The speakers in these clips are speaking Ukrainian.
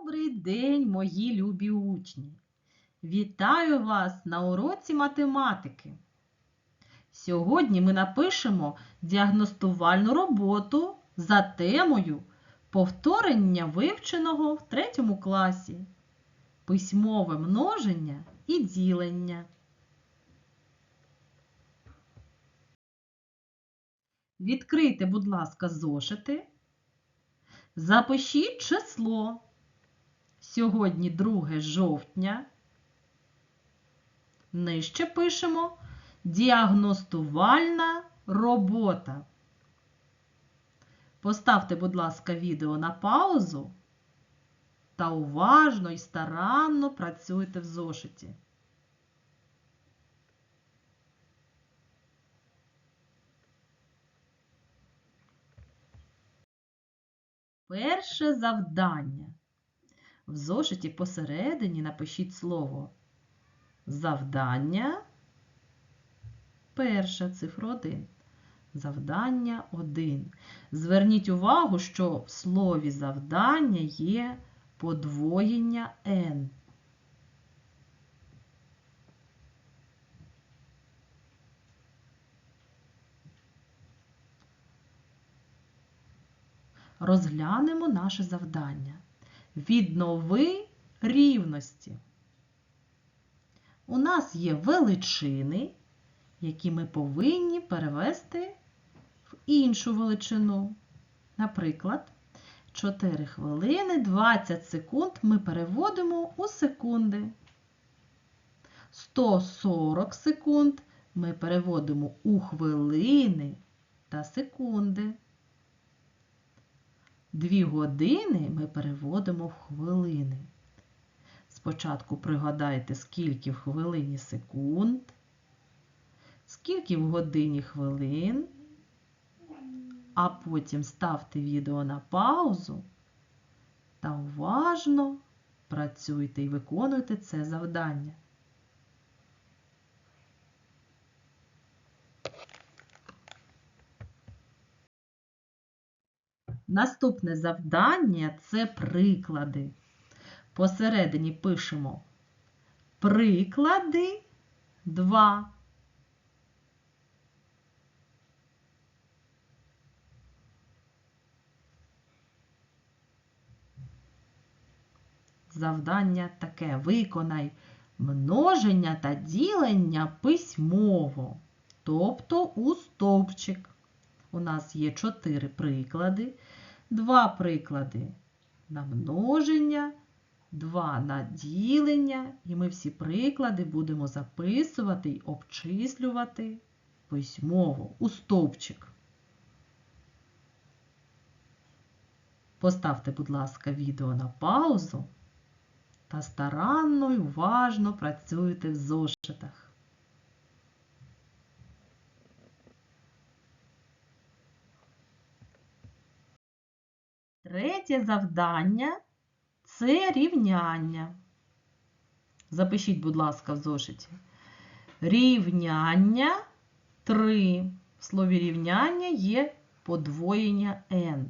Добрий день, мої любі учні! Вітаю вас на уроці математики. Сьогодні ми напишемо діагностувальну роботу за темою повторення вивченого в третьому класі, письмове множення і ділення. Відкрийте, будь ласка, зошити. Запишіть число. Сьогодні 2 жовтня. Нижче пишемо діагностувальна робота. Поставте, будь ласка, відео на паузу та уважно і старанно працюйте в зошиті. Перше завдання. В зошиті посередині напишіть слово завдання. Перша цифра 1. Завдання 1. Зверніть увагу, що в слові завдання є подвоєння N. Розглянемо наше завдання. Віднови рівності. У нас є величини, які ми повинні перевести в іншу величину. Наприклад, 4 хвилини 20 секунд ми переводимо у секунди. 140 секунд ми переводимо у хвилини та секунди. Дві години ми переводимо в хвилини. Спочатку пригадайте, скільки в хвилині секунд, скільки в годині хвилин, а потім ставте відео на паузу та уважно працюйте і виконуйте це завдання. Наступне завдання це приклади. Посередині пишемо приклади 2. Завдання таке. Виконай множення та ділення письмово, тобто у стовпчик. У нас є чотири приклади, два приклади на множення, два на ділення, і ми всі приклади будемо записувати й обчислювати письмово у стовпчик. Поставте, будь ласка, відео на паузу та старанно й уважно працюйте в зошитах. Третє завдання це рівняння. Запишіть, будь ласка, в зошиті. Рівняння 3. В слові рівняння є подвоєння n.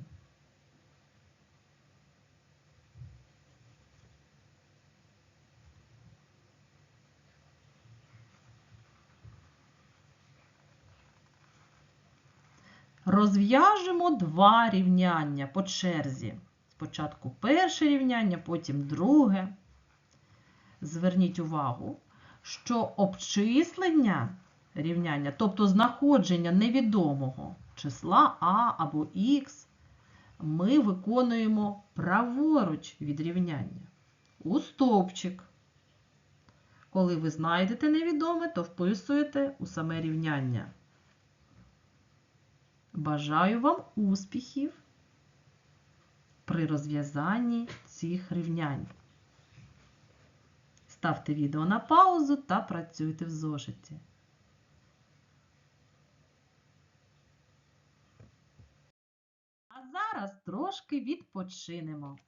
Розв'яжемо два рівняння по черзі. Спочатку перше рівняння, потім друге. Зверніть увагу, що обчислення рівняння, тобто знаходження невідомого числа А або Х, ми виконуємо праворуч від рівняння. У стовпчик. Коли ви знайдете невідоме, то вписуєте у саме рівняння. Бажаю вам успіхів при розв'язанні цих рівнянь. Ставте відео на паузу та працюйте в зошиті. А зараз трошки відпочинемо.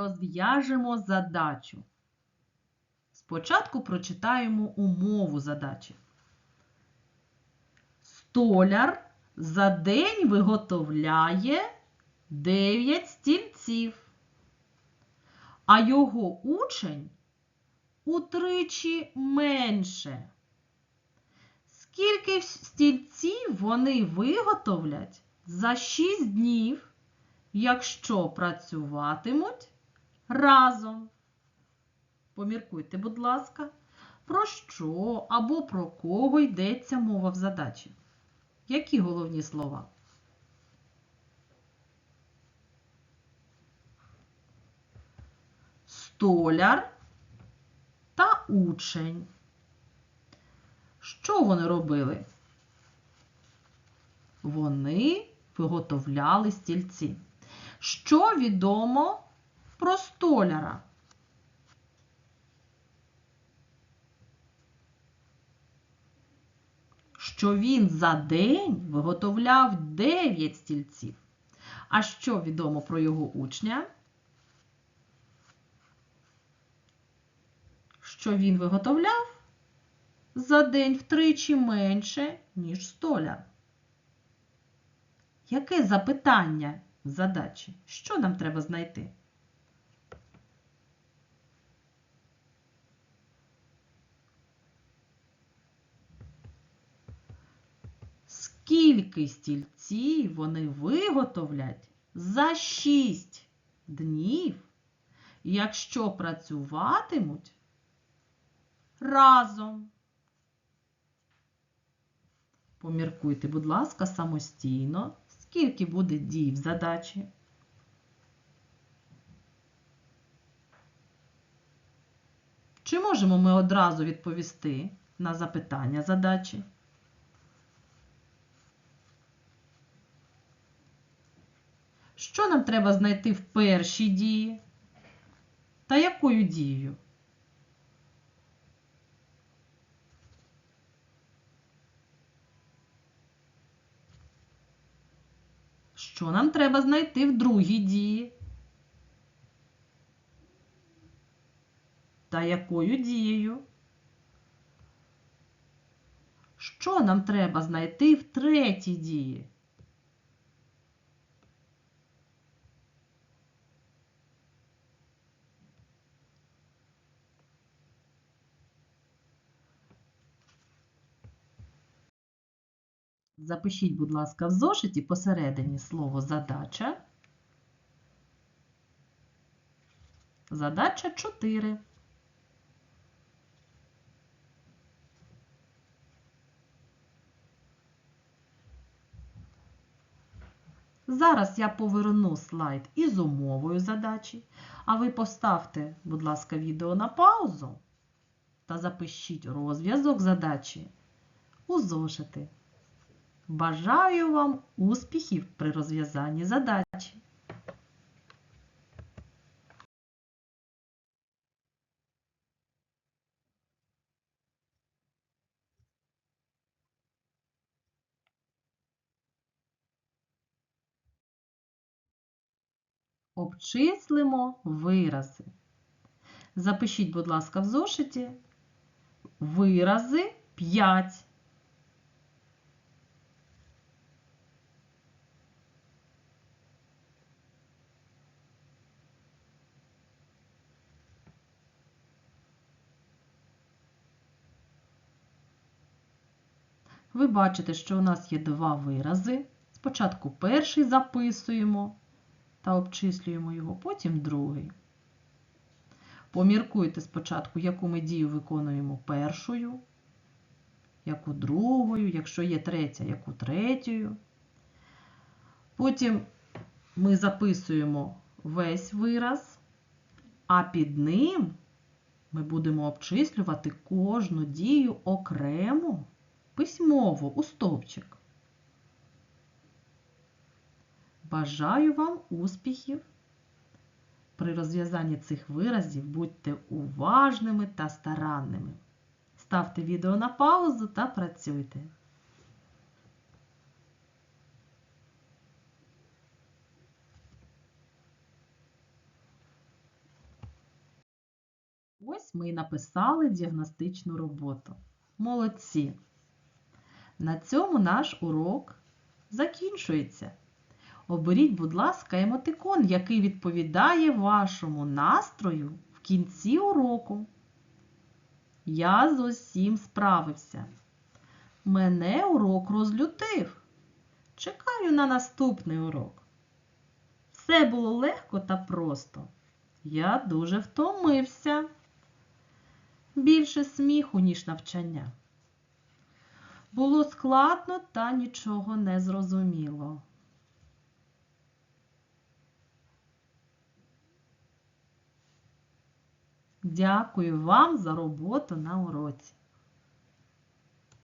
Розв'яжемо задачу. Спочатку прочитаємо умову задачі. Столяр за день виготовляє 9 стільців, а його учень утричі менше. Скільки стільців вони виготовлять за 6 днів, якщо працюватимуть разом? Поміркуйте, будь ласка, про що або про кого йдеться мова в задачі? Які головні слова? Столяр та учень. Що вони робили? Вони виготовляли стільці. Що відомо про столяра? Що він за день виготовляв 9 стільців. А що відомо про його учня? Що він виготовляв за день втричі менше, ніж столяр. Яке запитання задачі? Що нам треба знайти? Скільки стільців вони виготовлять за 6 днів, якщо працюватимуть разом? Поміркуйте, будь ласка, самостійно, скільки буде дій в задачі. Чи можемо ми одразу відповісти на запитання задачі? Що нам треба знайти в першій дії? Та якою дією? Що нам треба знайти в другій дії? Та якою дією? Що нам треба знайти в третій дії? Запишіть, будь ласка, в зошиті посередині слово задача. Задача 4. Зараз я поверну слайд із умовою задачі, а ви поставте, будь ласка, відео на паузу та запишіть розв'язок задачі у зошити. Бажаю вам успіхів при розв'язанні задачі. Обчислимо вирази. Запишіть, будь ласка, в зошиті вирази 5. Ви бачите, що у нас є два вирази. Спочатку перший записуємо та обчислюємо його, потім другий. Поміркуйте спочатку, яку ми дію виконуємо першою, яку другою, якщо є третя, яку третьою. Потім ми записуємо весь вираз, а під ним ми будемо обчислювати кожну дію окремо письмово у стовпчик. Бажаю вам успіхів! При розв'язанні цих виразів будьте уважними та старанними. Ставте відео на паузу та працюйте. Ось ми і написали діагностичну роботу. Молодці! На цьому наш урок закінчується. Оберіть, будь ласка, емотикон, який відповідає вашому настрою в кінці уроку. Я з усім справився. Мене урок розлютив. Чекаю на наступний урок. Все було легко та просто. Я дуже втомився. Більше сміху, ніж навчання. Було складно та нічого не зрозуміло. Дякую вам за роботу на уроці.